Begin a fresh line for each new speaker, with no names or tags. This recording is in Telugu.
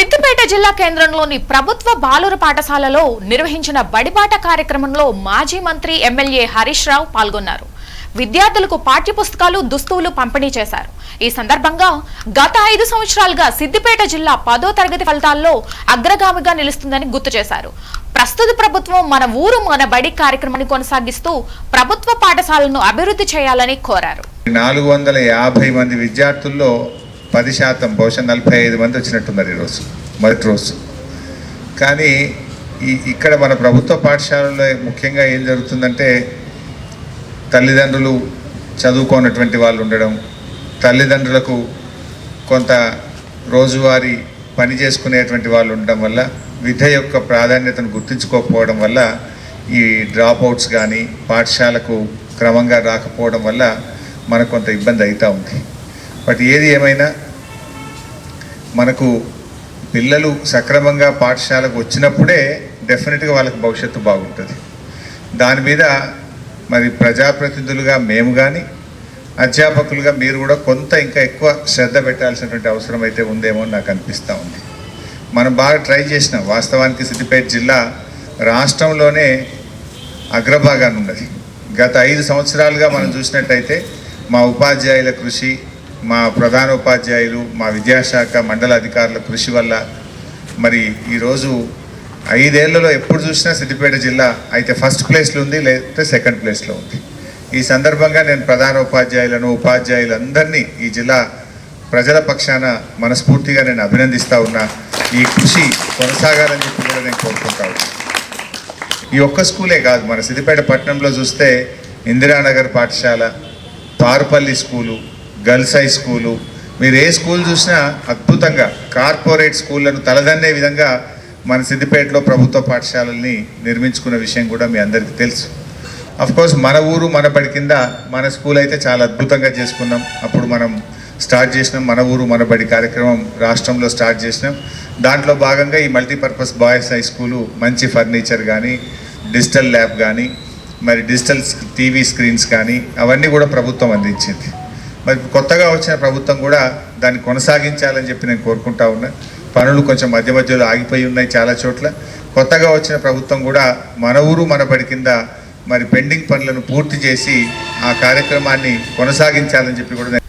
సిద్దిపేట జిల్లా కేంద్రంలోని ప్రభుత్వ బాలుర పాఠశాలలో నిర్వహించిన బడిబాట కార్యక్రమంలో మాజీ మంత్రి ఎమ్మెల్యే హరీష్ రావు పాల్గొన్నారు. విద్యార్థులకు పాఠ్యపుస్తకాలు దుస్తువులు పంపిణీ చేశారు. ఈ సందర్భంగా గత ఐదు సంవత్సరాలుగా సిద్దిపేట జిల్లా పదో తరగతి ఫలితాల్లో అగ్రగామిగా నిలుస్తుందని గుర్తు చేశారు. ప్రస్తుత ప్రభుత్వం మన ఊరు మన బడి కార్యక్రమాన్ని కొనసాగిస్తూ ప్రభుత్వ పాఠశాలను అభివృద్ధి చేయాలని కోరారు.
నాలుగు వందల యాభై మంది విద్యార్థుల్లో పది శాతం బహుశా నలభై ఐదు మంది వచ్చినట్టున్నారు ఈరోజు మొదటి రోజు. కానీ ఈ ఇక్కడ మన ప్రభుత్వ పాఠశాలలో ముఖ్యంగా ఏం జరుగుతుందంటే తల్లిదండ్రులు చదువుకోనటువంటి వాళ్ళు ఉండడం తల్లిదండ్రులకు కొంత రోజువారీ పని చేసుకునేటువంటి వాళ్ళు ఉండడం వల్ల విద్య యొక్క ప్రాధాన్యతను గుర్తించుకోకపోవడం వల్ల ఈ డ్రాప్ అవుట్స్ కానీ పాఠశాలకు క్రమంగా రాకపోవడం వల్ల మనకు కొంత ఇబ్బంది అవుతూ ఉంది. బట్ ఏది ఏమైనా మనకు పిల్లలు సక్రమంగా పాఠశాలకు వచ్చినప్పుడే డెఫినెట్గా వాళ్ళకి భవిష్యత్తు బాగుంటుంది. దాని మీద మరి ప్రజాప్రతినిధులుగా మేము కానీ అధ్యాపకులుగా మీరు కూడా కొంత ఇంకా ఎక్కువ శ్రద్ధ పెట్టాల్సినటువంటి అవసరం అయితే ఉందేమో నాకు అనిపిస్తూ ఉంది. మనం బాగా ట్రై చేసినాం. వాస్తవానికి సిద్దిపేట జిల్లా రాష్ట్రంలోనే అగ్రభాగాన్ని ఉన్నది. గత ఐదు సంవత్సరాలుగా మనం చూసినట్టయితే మా ఉపాధ్యాయుల కృషి మా ప్రధాన ఉపాధ్యాయులు మా విద్యాశాఖ మండల అధికారుల కృషి వల్ల మరి ఈరోజు ఐదేళ్ళలో ఎప్పుడు చూసినా సిద్దిపేట జిల్లా అయితే ఫస్ట్ ప్లేస్లో ఉంది లేకపోతే సెకండ్ ప్లేస్లో ఉంది. ఈ సందర్భంగా నేను ప్రధాన ఉపాధ్యాయులను ఉపాధ్యాయులందరినీ ఈ జిల్లా ప్రజల పక్షాన మనస్ఫూర్తిగా నేను అభినందిస్తూ ఉన్నా. ఈ కృషి కొనసాగాలని చెప్పి కూడా నేను కోరుకుంటా ఈ ఒక్క స్కూలే కాదు మన సిద్దిపేట పట్టణంలో చూస్తే ఇందిరానగర్ పాఠశాల Parupalli school girls high school. మీరు ఏ స్కూల్ చూసినా అద్భుతంగా కార్పొరేట్ స్కూళ్ళను తలదన్నే విధంగా మన సిద్దిపేటలో ప్రభుత్వ పాఠశాలల్ని నిర్మించుకున్న విషయం కూడా మీ అందరికీ తెలుసు. అఫ్ కోర్స్ మన ఊరు మన బడి కింద మన స్కూల్ అయితే చాలా అద్భుతంగా చేసుకున్నాం. అప్పుడు మనం స్టార్ట్ చేసినాం. మన ఊరు మన బడి కార్యక్రమం రాష్ట్రంలో స్టార్ట్ చేసినాం. దాంట్లో భాగంగా ఈ మల్టీపర్పస్ బాయ్స్ హై స్కూలు మంచి ఫర్నిచర్ కానీ డిజిటల్ ల్యాబ్ కానీ మరి డిజిటల్ టీవీ స్క్రీన్స్ కానీ అవన్నీ కూడా ప్రభుత్వం అందించింది. మరి కొత్తగా వచ్చిన ప్రభుత్వం కూడా దాన్ని కొనసాగించాలని చెప్పి నేను కోరుకుంటా ఉన్నా. పనులు కొంచెం మధ్య మధ్యలో ఆగిపోయి ఉన్నాయి చాలా చోట్ల. కొత్తగా వచ్చిన ప్రభుత్వం కూడా మన ఊరు మన బడి కింద మరి పెండింగ్ పనులను పూర్తి చేసి ఆ కార్యక్రమాన్ని కొనసాగించాలని చెప్పి కూడా